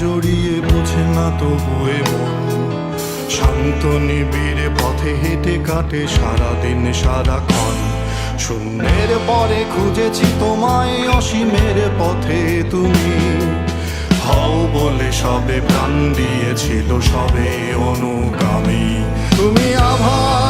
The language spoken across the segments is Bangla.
জড়িয়ে বোঝে না তবুয়ে মন। শান্ত নিবিড়ে পথে হেঁটে কাটে সারাদিন সারাক্ষণ শূন্যের পরে খুঁজেছি তোমায় অসীমের পথে তুমি। হও বলে সবে প্রাণ দিয়েছিল সবে অনুগামী। তুমি আভাস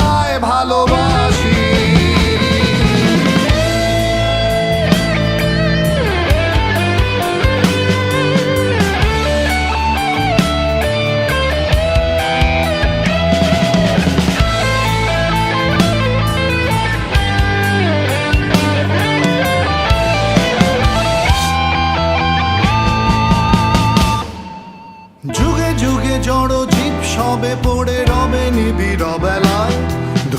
স্রষ্টায় ভালোবাসি। যুগে যুগে জড় জীব সবে পড়ে রবে নিবিড় বেলায়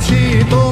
শোপেছি তো